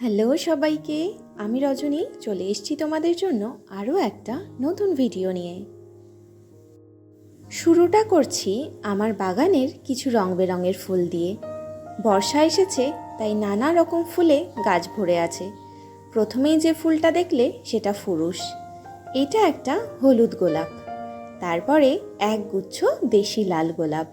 Hello সবাইকে, আমি রজনী, চলে এসেছি তোমাদের জন্য আরও একটা নতুন ভিডিও নিয়ে। শুরুটা করছি আমার বাগানের কিছু রং বেরঙের ফুল দিয়ে। বর্ষা এসেছে, তাই নানা রকম ফুলে গাছ ভরে আছে। প্রথমেই যে ফুলটা দেখলে সেটা ফুরুষ। এটা একটা হলুদ গোলাপ। তারপরে এক গুচ্ছ দেশি লাল গোলাপ।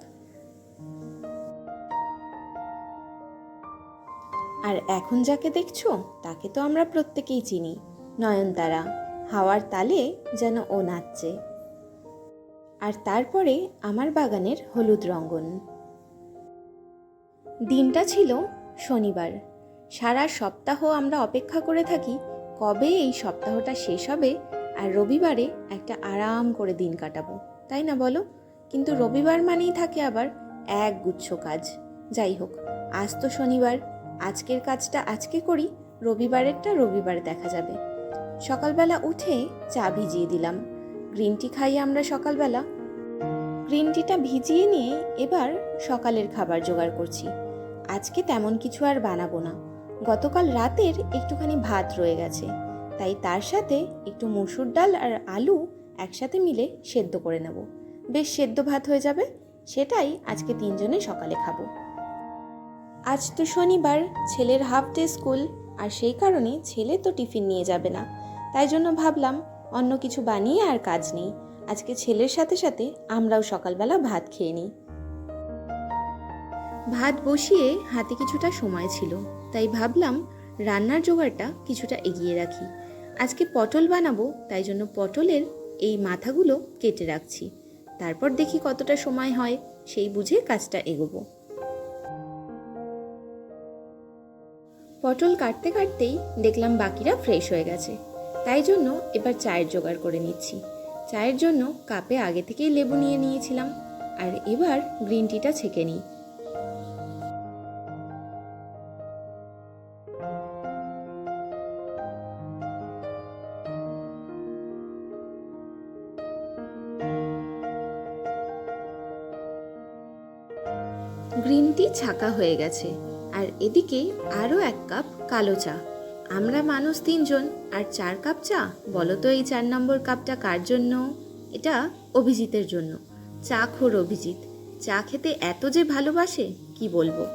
আর এখন যাকে দেখছ, তাকে তো আমরা প্রত্যেকেই চিনি। নয়নতারা, হাওয়ার তালে যেন ও নাচছে। আর তারপরে আমার বাগানের হলুদ রঙ্গন। দিনটা ছিল শনিবার। সারা সপ্তাহ আমরা অপেক্ষা করে থাকি, কবে এই সপ্তাহটা শেষ হবে আর রবিবারে একটা আরাম করে দিন কাটাবো, তাই না বলো? কিন্তু রবিবার মানেই থাকে আবার এক গুচ্ছ কাজ। যাই হোক, আজ তো শনিবার আজকের কাজটা আজকে করি, রবিবারেরটা রবিবার দেখা যাবে। সকালবেলা উঠে চা ভিজিয়ে দিলাম। গ্রিন টি খাই আমরা সকালবেলা। গ্রিন টিটা ভিজিয়ে নিয়ে এবার সকালের খাবার জোগাড় করছি। আজকে তেমন কিছু আর বানাবো না। গতকাল রাতের একটুখানি ভাত রয়ে গেছে। তাই তার সাথে একটু মসুর ডাল আর আলু একসাথে মিলে সেদ্ধ করে নেব। বেশ সেদ্ধ ভাত হয়ে যাবে, সেটাই আজকে তিনজনে সকালে খাব। আজ তো শনিবার, ছেলের হাফ ডে স্কুল আর সেই কারণে ছেলে তো টিফিন নিয়ে যাবে না। তাই জন্য ভাবলাম, অন্য কিছু বানিয়ে আর কাজ নেই। আজকে ছেলের সাথে সাথে আমরাও সকালবেলা ভাত খেয়ে নিই। ভাত বসিয়ে হাতে কিছুটা সময় ছিল, তাই ভাবলাম রান্নার জোগাড়টা কিছুটা এগিয়ে রাখি। আজকে পটল বানাবো, তাই জন্য পটলের এই মাথাগুলো কেটে রাখছি। তারপর দেখি কতটা সময় হয়, সেই বুঝে কাজটা এগোবো। পটল কাটতে কাটতেই দেখলাম বাকিরা ফ্রেশ হয়ে গেছে। তাই জন্য এবার চায়ের জোগাড় করে নিচ্ছি। চায়ের জন্য কাপে আগে থেকেই লেবু নিয়ে নিয়েছিলাম। আর এবার গ্রিন টিটা ছেঁকে নিই। গ্রিন টি ছাকা হয়ে গেছে। আর এদিকে আরও এক কাপ কালো চা। আমরা মানুষ তিনজন, আর চার কাপ চা? বলো তো এই চার নম্বর কাপটা কার জন্য? এটা অভিজিতের জন্য। চা খোর অভিজিৎ। চা খেতে এত যে ভালোবাসে, কি বলব?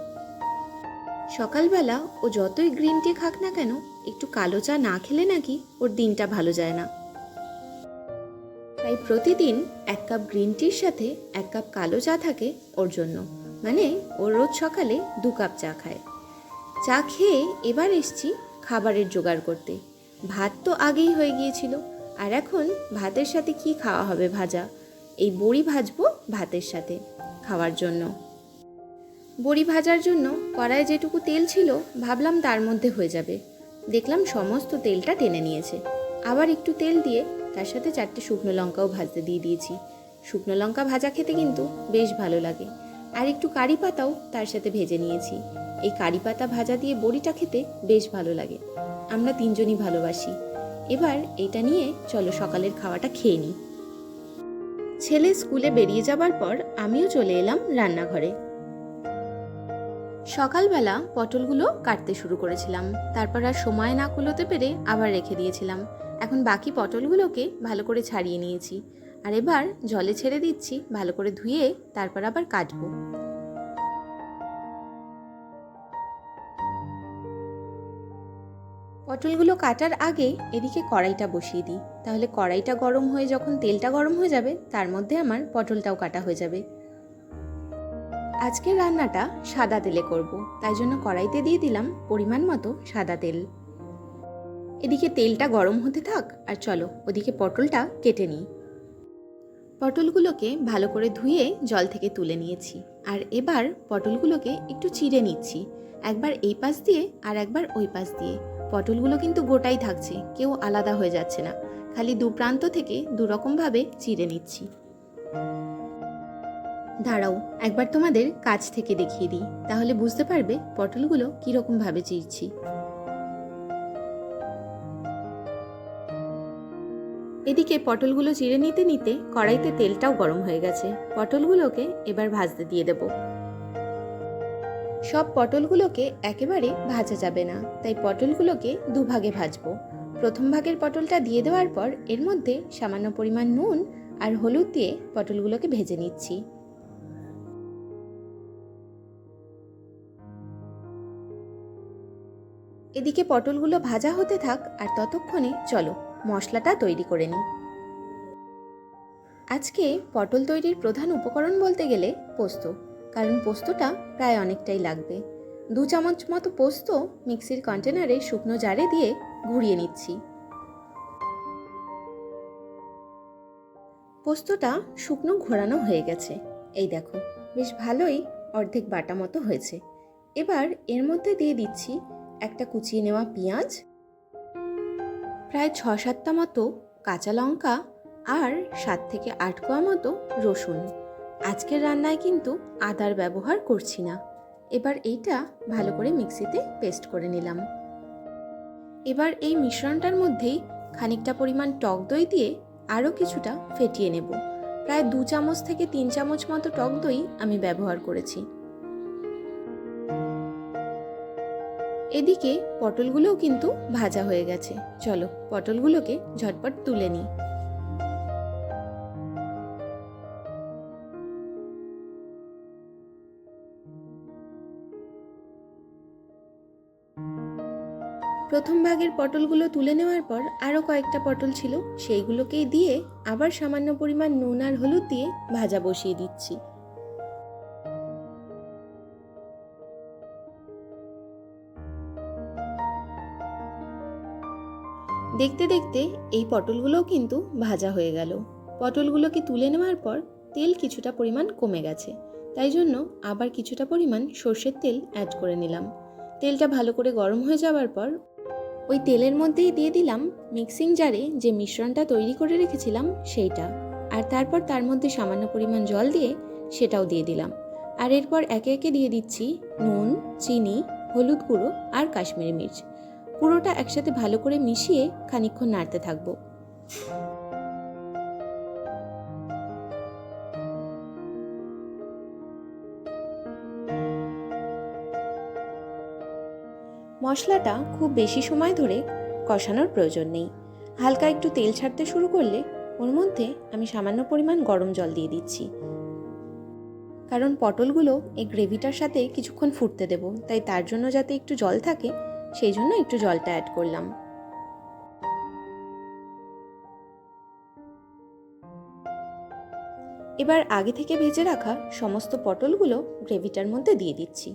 সকালবেলা ও যতই গ্রিন টি খাক না কেন, একটু কালো চা না খেলে নাকি ওর দিনটা ভালো যায় না। তাই প্রতিদিন এক কাপ গ্রিন টির সাথে এক কাপ কালো চা থাকে ওর জন্য। মানে ও রোজ সকালে দু কাপ চা খায়। চা খেয়ে এবার এসছি খাবারের জোগাড় করতে। ভাত তো আগেই হয়ে গিয়েছিল। আর এখন ভাতের সাথে কি খাওয়া হবে ভাজা? এই বড়ি ভাজবো ভাতের সাথে খাওয়ার জন্য। বড়ি ভাজার জন্য কড়ায় যেটুকু তেল ছিল ভাবলাম তার মধ্যে হয়ে যাবে। দেখলাম সমস্ত তেলটা টেনে নিয়েছে। আবার একটু তেল দিয়ে তার সাথে চারটে শুকনো লঙ্কাও ভাজতে দিয়ে দিয়েছি। শুকনো লঙ্কা ভাজা খেতে কিন্তু বেশ ভালো লাগে। আর একটু কারি পাতাও তার সাথে ভেজে নিয়েছি। এই কারি পাতা ভাজা দিয়ে বড়িটা খেতে বেশ ভালো লাগে। আমরা তিনজনই ভালোবাসি। এবার এটা নিয়ে চলো সকালের খাওয়াটা খেয়ে নিই। ছেলে স্কুলে বেরিয়ে যাবার পর আমিও চলে এলাম রান্নাঘরে। সকালবেলা পটলগুলো কাটতে শুরু করেছিলাম। তারপর আর সময় না কুলোতে পেরে আবার রেখে দিয়েছিলাম। এখন বাকি পটলগুলোকে ভালো করে ছাড়িয়ে নিয়েছি। আর এবার জলে ছেড়ে দিচ্ছি, ভালো করে ধুয়ে তারপর আবার কাটবো। পটলগুলো কাটার আগে এদিকে কড়াইটা বসিয়ে দিই। তাহলে কড়াইটা গরম হয়ে যখন তেলটা গরম হয়ে যাবে, তার মধ্যে আমার পটলটাও কাটা হয়ে যাবে। আজকের রান্নাটা সাদা তেলে করব, তাই জন্য কড়াইতে দিয়ে দিলাম পরিমাণ মতো সাদা তেল। এদিকে তেলটা গরম হতে থাক, আর চলো ওদিকে পটলটা কেটে নিই। পটলগুলোকে ভালো করে ধুয়ে জল থেকে তুলে নিয়েছি। আর এবার পটলগুলোকে একটু চিড়ে নিচ্ছি। একবার এই পাশ দিয়ে আর একবার ওই পাশ দিয়ে। পটলগুলো কিন্তু গোটাই থাকছে, কেউ আলাদা হয়ে যাচ্ছে না। খালি দু প্রান্ত থেকে দুরকমভাবে চিড়ে নিচ্ছি। দাঁড়াও, একবার তোমাদের কাছ থেকে দেখিয়ে দিই। তাহলে বুঝতে পারবে পটলগুলো কীরকমভাবে চিরছি এদিকে পটলগুলো চিড়ে নিতে নিতে কড়াইতে তেলটাও গরম হয়ে গেছে। পটলগুলোকে এবার ভাজতে দিয়ে দেব। সব পটলগুলোকে একেবারে ভাজা যাবে না, তাই পটলগুলোকে দুভাগে ভাজবো। প্রথম ভাগের পটলটা দিয়ে দেওয়ার পর এর মধ্যে সামান্য পরিমাণ নুন আর হলুদ দিয়ে পটলগুলোকে ভেজে নিচ্ছি। এদিকে পটলগুলো ভাজা হতে থাক আর ততক্ষণে চলো। মশলাটা তৈরি করে নিই। আজকে পটল তৈরির প্রধান উপকরণ বলতে গেলে পোস্ত, কারণ পোস্তটা প্রায় অনেকটাই লাগবে। দু চামচ মতো পোস্ত মিক্সির কন্টেনারে শুকনো জারে দিয়ে ঘুরিয়ে নিচ্ছি। পোস্তটা শুকনো ঘোরানো হয়ে গেছে। এই দেখো, বেশ ভালোই অর্ধেক বাটা মতো হয়েছে। এবার এর মধ্যে দিয়ে দিচ্ছি একটা কুচিয়ে নেওয়া পেঁয়াজ প্রায় ছ সাতটা মতো কাঁচা লঙ্কা আর সাত থেকে আট কোয়া মতো রসুন। আজকের রান্নায় কিন্তু আদার ব্যবহার করছি না। এবার এইটা ভালো করে মিক্সিতে পেস্ট করে নিলাম। এবার এই মিশ্রণটার মধ্যেই খানিকটা পরিমাণ টক দই দিয়ে আরও কিছুটা ফেটিয়ে নেব। প্রায় দু চামচ থেকে তিন চামচ মতো টক দই আমি ব্যবহার করেছি। এদিকে পটলগুলোও কিন্তু ভাজা হয়ে গেছে। চলো পটলগুলোকে ঝটপট তুলে নিই। প্রথম ভাগের পটলগুলো তুলে নেওয়ার পর আরও কয়েকটা পটল ছিল, সেইগুলোকেই দিয়ে আবার সামান্য পরিমাণ নুন আর হলুদ দিয়ে ভাজা বসিয়ে দিচ্ছি। দেখতে দেখতে এই পটলগুলোও কিন্তু ভাজা হয়ে গেল। পটলগুলোকে তুলে নেওয়ার পর তেল কিছুটা পরিমাণ কমে গেছে। তাই জন্য আবার কিছুটা পরিমাণ সর্ষের তেল অ্যাড করে নিলাম। তেলটা ভালো করে গরম হয়ে যাওয়ার পর ওই তেলের মধ্যেই দিয়ে দিলাম মিক্সিং জারে যে মিশ্রণটা তৈরি করে রেখেছিলাম সেইটা। আর তারপর তার মধ্যে সামান্য পরিমাণ জল দিয়ে সেটাও দিয়ে দিলাম। আর এরপর একে একে দিয়ে দিচ্ছি নুন, চিনি, হলুদ গুঁড়ো আর কাশ্মীরি মির্চ। পুরোটা একসাথে ভালো করে মিশিয়ে খানিকক্ষণ নাড়তে থাকব। মশলাটা খুব বেশি সময় ধরে কষানোর প্রয়োজন নেই। হালকা একটু তেল ছাড়তে শুরু করলে ওর মধ্যে আমি সামান্য পরিমাণ গরম জল দিয়ে দিচ্ছি। কারণ পটলগুলো এই গ্রেভিটার সাথে কিছুক্ষণ ফুটতে দেব, তাই তার জন্য যাতে একটু জল থাকে সেই জন্য একটু জলটা অ্যাড করলাম। এবার আগে থেকে ভেজে রাখা সমস্ত পটলগুলো গ্রেভিটার মধ্যে দিয়ে দিচ্ছি।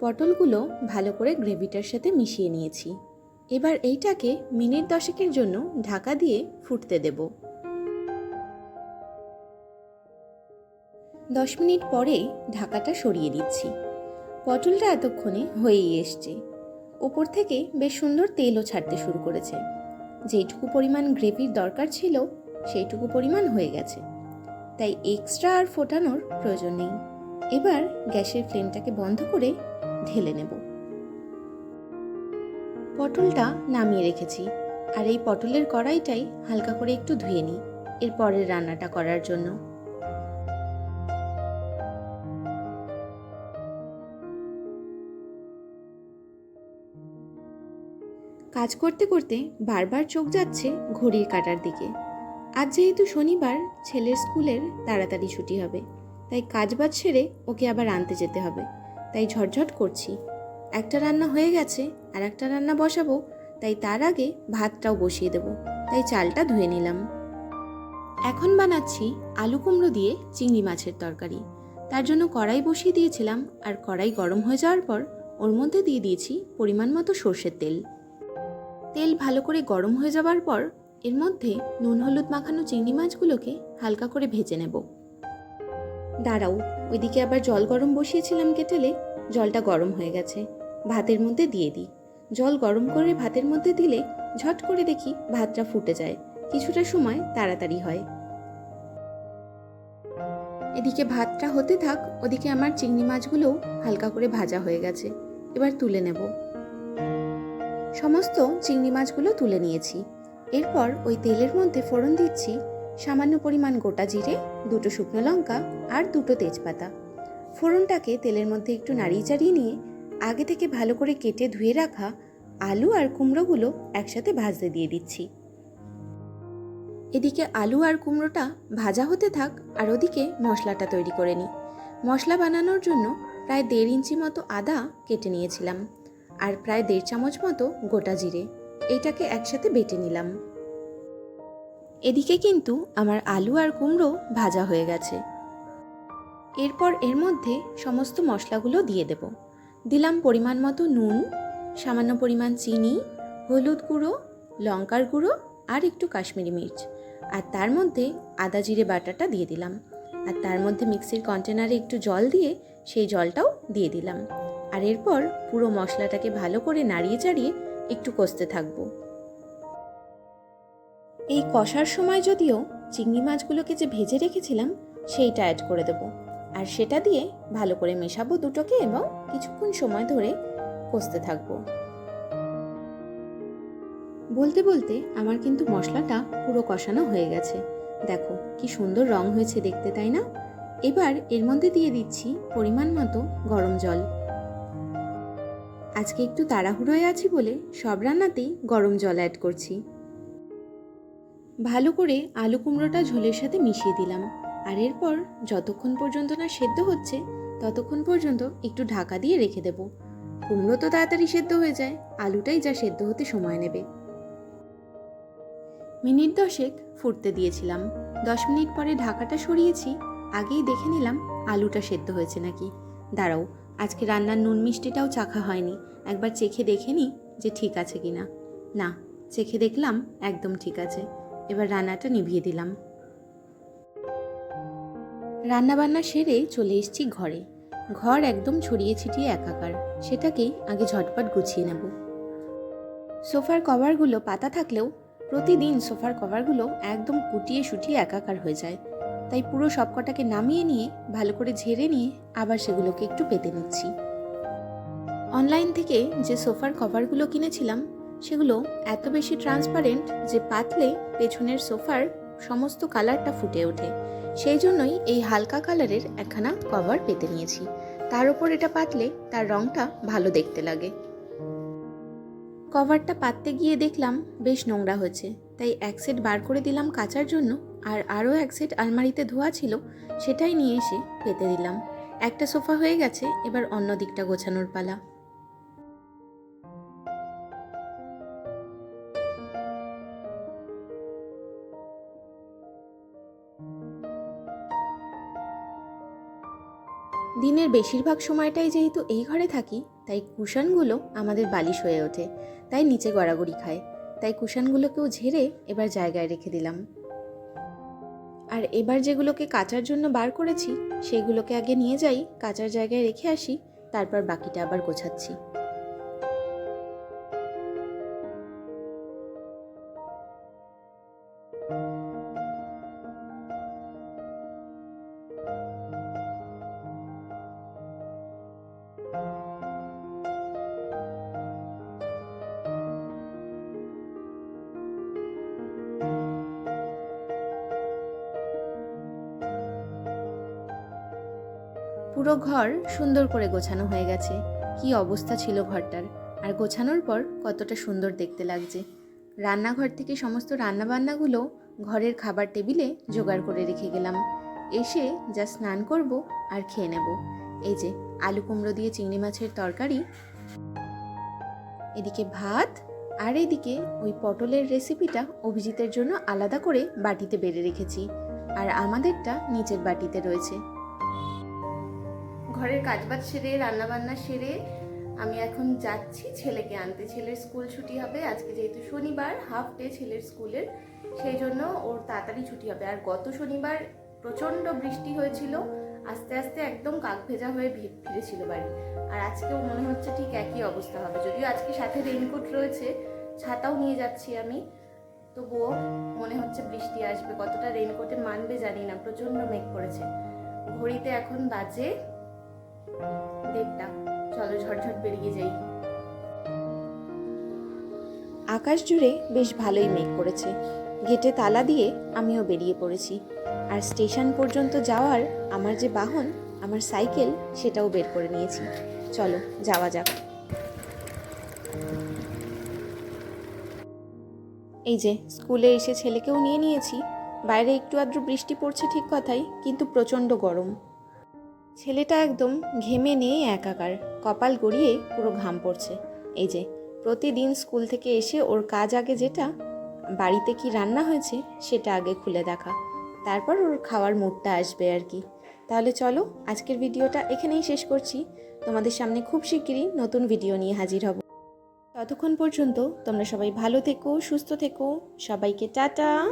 পটলগুলো ভালো করে গ্রেভিটার সাথে মিশিয়ে নিয়েছি। এবার এইটাকে মিনিট দশেকের জন্য ঢাকা দিয়ে ফুটতে দেব। দশ মিনিট পরে ঢাকাটা সরিয়ে দিচ্ছি। পটলটা এতক্ষণে হয়েই এসছে। ওপর থেকে বেশ সুন্দর তেলও ছাড়তে শুরু করেছে। যেটুকু পরিমাণ গ্রেভির দরকার ছিল, সেইটুকু পরিমাণ হয়ে গেছে। তাই এক্সট্রা আর ফোটানোর প্রয়োজন নেই। এবার গ্যাসের ফ্লেমটাকে বন্ধ করে ঢেলে নেব। পটলটা নামিয়ে রেখেছি। আর এই পটলের কড়াইটাই হালকা করে একটু ধুয়ে নিই। এর পরের রান্নাটা করার জন্য। কাজ করতে করতে বারবার চোখ যাচ্ছে ঘড়ির কাটার দিকে। আজ যেহেতু শনিবার, ছেলের স্কুলের তাড়াতাড়ি ছুটি হবে। তাই কাজ বাজ সেরে ওকে আবার আনতে যেতে হবে। তাই ঝটঝট করছি। একটা রান্না হয়ে গেছে, আর একটা রান্না বসাবো। তাই তার আগে ভাতটাও বসিয়ে দেব। তাই চালটা ধুয়ে নিলাম। এখন বানাচ্ছি আলু কুমড়ো দিয়ে চিংড়ি মাছের তরকারি। তার জন্য কড়াই বসিয়ে দিয়েছিলাম, আর কড়াই গরম হয়ে যাওয়ার পর ওর মধ্যে দিয়ে দিয়েছি পরিমাণ মতো সর্ষের তেল। তেল ভালো করে গরম হয়ে যাবার পর এর মধ্যে নুন, হলুদ মাখানো চিংড়ি মাছগুলোকে হালকা করে ভেজে নেব। দাঁড়াও, ওইদিকে আবার জল গরম বসিয়েছিলাম কেটেলে জলটা গরম হয়ে গেছে। ভাতের মধ্যে দিয়ে দিই। জল গরম করে ভাতের মধ্যে দিলে ঝট করে দেখি ভাতটা ফুটে যায়। কিছুটা সময় তাড়াতাড়ি হয়। এদিকে ভাতটা হতে থাক, ওদিকে আমার চিংড়ি মাছগুলোও হালকা করে ভাজা হয়ে গেছে। এবার তুলে নেব। সমস্ত চিংড়ি মাছগুলো তুলে নিয়েছি। এরপর ওই তেলের মধ্যে ফোড়ন দিচ্ছি সামান্য পরিমাণ গোটা জিরে, দুটো শুকনো লঙ্কা আর দুটো তেজপাতা। ফোড়নটাকে তেলের মধ্যে একটু নাড়িয়ে চাড়িয়ে নিয়ে আগে থেকে ভালো করে কেটে ধুয়ে রাখা আলু আর কুমড়োগুলো একসাথে ভাজতে দিয়ে দিচ্ছি। এদিকে আলু আর কুমড়োটা ভাজা হতে থাক আর ওদিকে মশলাটা তৈরি করে নিই মশলা বানানোর জন্য প্রায় দেড় ইঞ্চি মতো আদা কেটে নিয়েছিলাম। আর প্রায় দেড় চামচ মতো গোটা জিরে। এইটাকে একসাথে বেটে নিলাম। এদিকে কিন্তু আমার আলু আর কুমড়ো ভাজা হয়ে গেছে। এরপর এর মধ্যে সমস্ত মশলাগুলো দিয়ে দেব। দিলাম পরিমাণ মতো নুন, সামান্য পরিমাণ চিনি, হলুদ গুঁড়ো, লঙ্কার গুঁড়ো আর একটু কাশ্মীরি মির্চ। আর তার মধ্যে আদা জিরে বাটাটা দিয়ে দিলাম। আর তার মধ্যে মিক্সির কন্টেনারে একটু জল দিয়ে সেই জলটাও দিয়ে দিলাম। আর এরপর পুরো মশলাটাকে ভালো করে নাড়িয়ে চাড়িয়ে একটু কষতে থাকব। এই কষার সময় যদিও চিংড়ি মাছগুলোকে যে ভেজে রেখেছিলাম, সেইটা অ্যাড করে দেবো। আর সেটা দিয়ে ভালো করে মেশাবো দুটোকে এবং কিছুক্ষণ সময় ধরে কষতে থাকব। বলতে বলতে আমার কিন্তু মশলাটা পুরো কষানো হয়ে গেছে। দেখো কি সুন্দর রং হয়েছে দেখতে, তাই না? এবার এর মধ্যে দিয়ে দিচ্ছি পরিমাণ মতো গরম জল। আজকে একটু তাড়াহুড়োয় আছি বলে সব রান্নাতেই গরম জল অ্যাড করছি। ভালো করে আলু কুমড়োটা ঝোলের সাথে মিশিয়ে দিলাম। আর এরপর যতক্ষণ পর্যন্ত না সেদ্ধ হচ্ছে, ততক্ষণ পর্যন্ত একটু ঢাকা দিয়ে রেখে দেব। কুমড়ো তো তাড়াতাড়ি সেদ্ধ হয়ে যায়, আলুটাই যা সেদ্ধ হতে সময় নেবে। মিনিট দশেক ফুটতে দিয়েছিলাম। দশ মিনিট পরে ঢাকাটা সরিয়েছি, আগেই দেখে নিলাম আলুটা সেদ্ধ হয়েছে নাকি। দাঁড়াও আজকে রান্নার নুন মিষ্টিটাও চাখা হয়নি। একবার চেখে দেখে নিই যে ঠিক আছে কিনা। না, চেখে দেখলাম একদম ঠিক আছে। এবার রান্নাটা নিভিয়ে দিলাম। রান্নাবান্না সেরে চলে এসেছি ঘরে। ঘর একদম ছড়িয়ে ছিটিয়ে একাকার। সেটাকেই আগে ঝটপট গুছিয়ে নেব। সোফার কভারগুলো পাতা থাকলেও প্রতিদিন সোফার কভারগুলো একদম কুটিয়ে শুটিয়ে একাকার হয়ে যায়। তাই পুরো সবকটাকে নামিয়ে নিয়ে, ভালো করে ঝেড়ে নিয়ে আবার সেগুলোকে একটু পেতে নিচ্ছি। অনলাইন থেকে যে সোফার কভারগুলো কিনেছিলাম, সেগুলো এত বেশি ট্রান্সপারেন্ট যে পাতলে পেছনের সোফার সমস্ত কালারটা ফুটে ওঠে। সেই জন্যই এই হালকা কালারের একখানা কভার পেতে নিয়েছি। তার উপর এটা পাতলে তার রংটা ভালো দেখতে লাগে। কভারটা পাততে গিয়ে দেখলাম বেশ নোংরা হয়েছে, তাই এক সেট বার করে দিলাম কাচার জন্য আর আরও এক সেট আলমারিতে ধোয়া ছিল, সেটাই নিয়ে এসে পেতে দিলাম। একটা সোফা হয়ে গেছে, এবার অন্য দিকটা গোছানোর পালা। দিনের বেশিরভাগ সময়টাই যেহেতু এই ঘরে থাকি, তাই কুশনগুলো আমাদের বালিশ হয়ে ওঠে, তাই নিচে গড়াগড়ি খায়, তাই কুশনগুলোকেও ঝেড়ে এবার জায়গায় রেখে দিলাম। আর এবার যেগুলোকে কাচার জন্য বার করেছি, সেগুলোকে আগে নিয়ে যাই, কাচার জায়গায় রেখে আসি, তারপর বাকিটা আবার গোছাচ্ছি। পুরো ঘর সুন্দর করে গোছানো হয়ে গেছে। কি অবস্থা ছিল ঘরটার? আর গোছানোর পর কতটা সুন্দর দেখতে লাগছে। রান্নাঘর থেকে সমস্ত রান্নাবান্নাগুলো ঘরের খাবার টেবিলে জোগাড় করে রেখে গেলাম। এসে যা স্নান করব আর খেয়ে নেব। এই যে, আলু কুমড়ো দিয়ে চিংড়ি মাছের তরকারি। এদিকে ভাত আর এদিকে ওই পটলের রেসিপিটা অভিজিতের জন্য আলাদা করে বাটিতে বেড়ে রেখেছি। আর আমাদেরটা নিচের বাটিতে রয়েছে। ঘরের কাজবাজ সেরে, রান্নাবান্না সেরে আমি এখন যাচ্ছি ছেলেকে আনতে। ছেলের স্কুল ছুটি হবে, আজকে যেহেতু শনিবার হাফ ডে ছেলের স্কুলের। সেই জন্য ওর তাড়াতাড়ি ছুটি হবে। আর গত শনিবার প্রচণ্ড বৃষ্টি হয়েছিল, আস্তে আস্তে একদম কাক ভেজা হয়ে ফিরেছিল বাড়ি। আর আজকেও মনে হচ্ছে ঠিক একই অবস্থা হবে। যদিও আজকে সাথে রেইনকোট রয়েছে, ছাতাও নিয়ে যাচ্ছি আমি। তবুও মনে হচ্ছে বৃষ্টি আসবে। কতটা রেইনকোটে মানবে জানি না, প্রচণ্ড মেঘ করেছে। ঘড়িতে এখন বাজে চলো ঝটঝট বেরিয়ে যাই। আকাশ জুড়ে বেশ ভালোই মেঘ করেছে। গেটে তালা দিয়ে আমিও বেরিয়ে পড়েছি। আর স্টেশন পর্যন্ত যাওয়ার আমার যে বাহন, আমার সাইকেল, সেটাও বের করে নিয়েছি। চলো, যাওয়া যাক। এই যে, স্কুলে এসে ছেলেকেও নিয়ে নিয়েছি। বাইরে একটু আদ্র বৃষ্টি পড়ছে ঠিক কথাই, কিন্তু প্রচণ্ড গরম। ছেলেটা একদম ঘেমে নিয়ে একাকার, কপাল গড়িয়ে পুরো ঘাম পড়ছে। এই যে, প্রতিদিন স্কুল থেকে এসে ওর কাজ আগে যেটা, বাড়িতে কি রান্না হয়েছে সেটা আগে খুলে দেখা। তারপর ওর খাওয়ার মুডটা আসবে আর কি। তাহলে চলো, আজকের ভিডিওটা এখানেই শেষ করছি। তোমাদের সামনে খুব শিগগিরই নতুন ভিডিও নিয়ে হাজির হব। ততক্ষণ পর্যন্ত তোমরা সবাই ভালো থেকো, সুস্থ থেকো। সবাইকে টাটা!